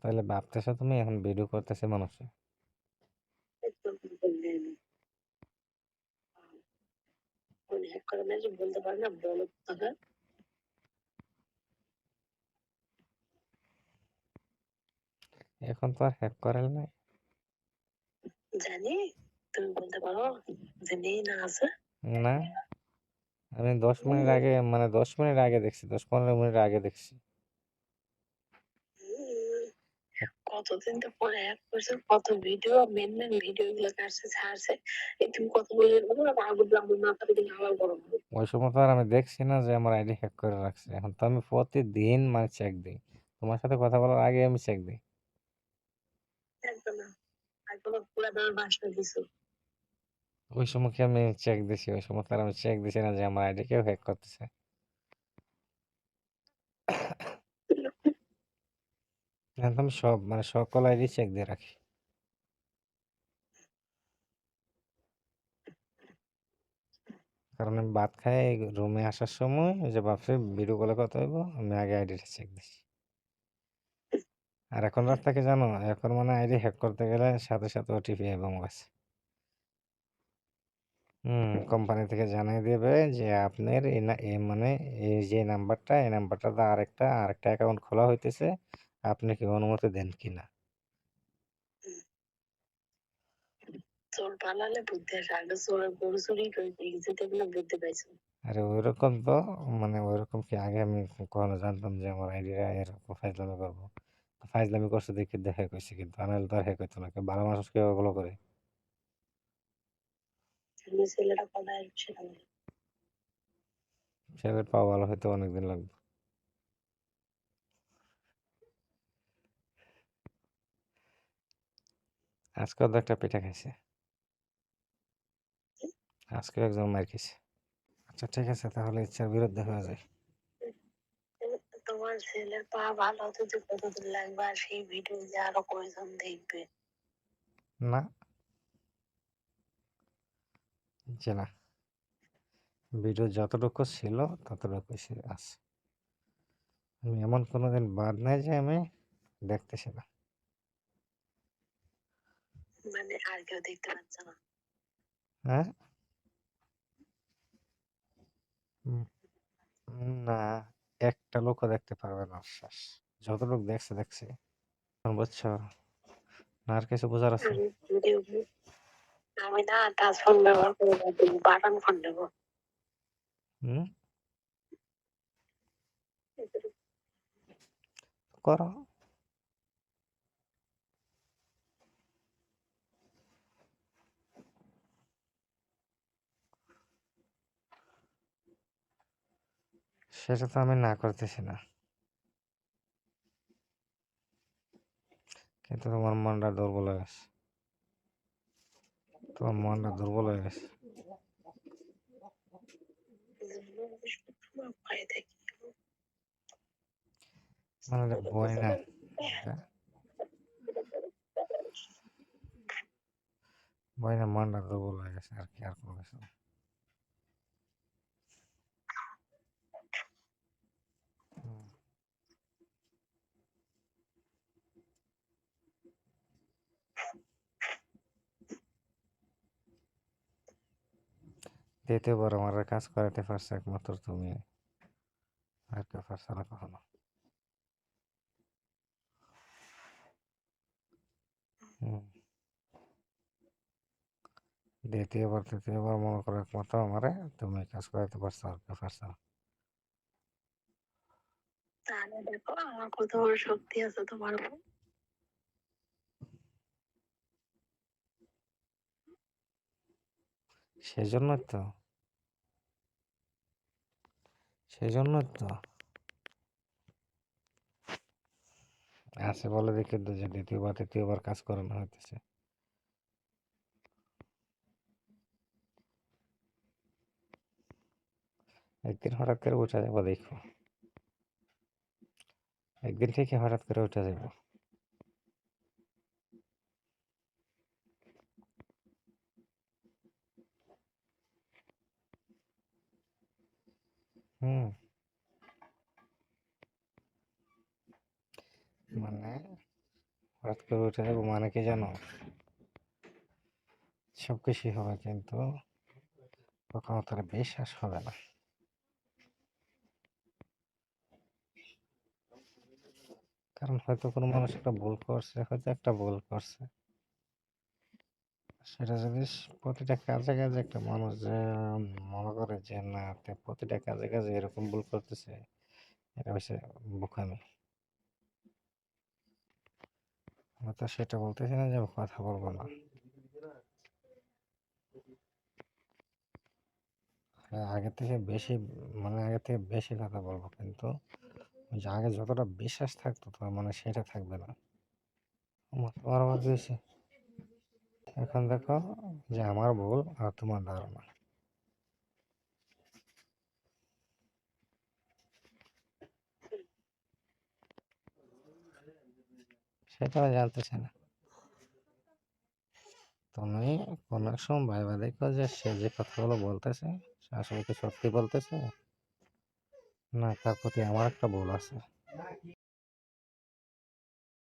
তাহলে ভাবতেছো তুমি এখন ভিডিও করতেছে মানুষে। একদম বললে আমি ফোন হ্যাক করে না যে বলতে পারে না বলো কথা এখন তো আর হ্যাক করার নাই। জানি তুমি বলতে পারো যে নেই না আছে। না আমি দশ মিনিট আগে মানে দশ মিনিট আগে দেখছি দশ পনেরো মিনিট আগে দেখছি। কতদিন তো পরে করছে কত ভিডিও মেন মেন ভিডিও গুলো কাটছে ছাড়ছে? এই তুমি কত বলে আগুন আবার ওই সময় তো আর আমি দেখছি না যে আমার আইডি হ্যাক করে রাখছে। এখন তো আমি প্রতিদিন মানে চেক দিই। তোমার সাথে কথা বলার আগে আমি চেক দিই। একদম না। একদম পুরা দাম বাসনা দিছো ওই সময় কি আমি চেক দিছি? ওই সময় তো আর আমি চেক দিছি না যে আমার আইডি কেউ হ্যাক করতেছে। আমি সব মানে সকল আইডি চেক দিয়ে রাখি। কারণ আমি ভাত খাই, রুমে আসার সময় যে ভাবছি ভিডিও কলে কথা হইব আমি আগে আইডিটা চেক দিছি। আর এখন রাত থেকে জানো? এখন মানে আইডি হ্যাক করতে গেলে সাথে সাথে ওটিপি এবং কাছে হুম কোম্পানি থেকে জানিয়ে দেবে যে আপনার এই মানে এই যে নাম্বারটা এই নাম্বারটা আরেকটা আরেকটা অ্যাকাউন্ট খোলা হইতেছে। আপনি কি অনুমতি দেন কিনা চোর পালালে বুদ্ধি আসে। আগে চোরের গরু চুরি করে যেতে গেলে বুদ্ধি পাইছো আরে ওইরকম তো মানে ওইরকম কি আগে আমি কখনো জানতাম যে আমার আইডিটা এরকম ফাইজলামি করব? ফাইজলামি করছে দেখে দেখে কইছি কিন্তু আনাল তো আর হ্যাক হইতো না ভালো মানুষ কেউ ওগুলো করে। ছেলেটা পাওয়া ভালো হয়তো অনেকদিন লাগবে। আজকেও তো একটা পিঠা খাইছে। আজকেও একজন মার খেয়েছে আচ্ছা ঠিক আছে তাহলে ইচ্ছার বিরুদ্ধে হয়ে যায়। তোমার ছেলের পা ভালো হতে কতদিন লাগবে আর সেই ভিডিও যে আরও কয়জন দেখবে? না। যে না। ভিডিও যতটুকু ছিল ততটুকু আছে। আমি এমন কোনোদিন বাদ নাই যে আমি দেখতেছি না মানে আর কেউ দেখতে পাচ্ছে না। হ্যাঁ? না একটা লোকও দেখতে পারবে না শেষ যতটুকু দেখছে দেখছে। এখন বুঝছ? না আর কিছু বোঝার আছে? আমি না টাচ ফোন ব্যবহার করে বাটন ফোন নেব হুম? করো। সেটা তো আমি না করতেছি না। কিন্তু তোমার মনটা দুর্বল হয়ে গেছে। তোমার মনটা দুর্বল হয়ে গেছে। ভয় মানে বই না। এটা বই না, মনটা দুর্বল হয়ে গেছে আর কি, আর কোনো। দ্বিতীয়বার আমার কাজ করাতে পারছ একমাত্র তুমি আর কেউ পারছে না কখনো। দ্বিতীয়বার তৃতীয়বার মনে করো একমাত্র আমারে তুমি কাজ করাতে পারছ আর কেউ পারছে না তাহলে দেখো আমার কত বড় শক্তি আছে তোমার। সেজন্যই তো সেজন্যই তো। আছে বলে দেখে যে দ্বিতীয়বার, তৃতীয়বার কাজ করানো হইতেছে। একদিন হঠাৎ করে উঠা যাব দেখো একদিন থেকে হঠাৎ করে উঠা যাব মানে হঠাৎ করে উঠে যাব মানে কি জানো? সব কিছুই হবে কিন্তু কখনো তার বিশ্বাস হবে না। কারণ হয়তো কোনো মানুষ একটা ভুল করছে, হয়তো একটা ভুল করছে। সেটা যদি প্রতিটা কাজে কাজে একটা মানুষ যে মনে করে যে, না প্রতিটা কাজে কাজে এরকম ভুল করতেছে, এটা হচ্ছে বোকামি। তো সেটা বলতেছি না যে কথা বলব না। হ্যাঁ আগে থেকে বেশি মানে আগে থেকে বেশি কথা বলব, কিন্তু আগে যতটা বিশ্বাস থাকতো তো মানে সেটা থাকবে না। আমার তোমার এখন দেখো যে আমার ভুল আর তোমার ধারণা। সেটা জানতেছি না। তুমি কোনো সময় ভাইবা দেখো যে সে যে কথাগুলো বলতেছে, সে আসলে কি সত্যি বলতেছে? না, তার প্রতি আমার একটা ভুল আছে।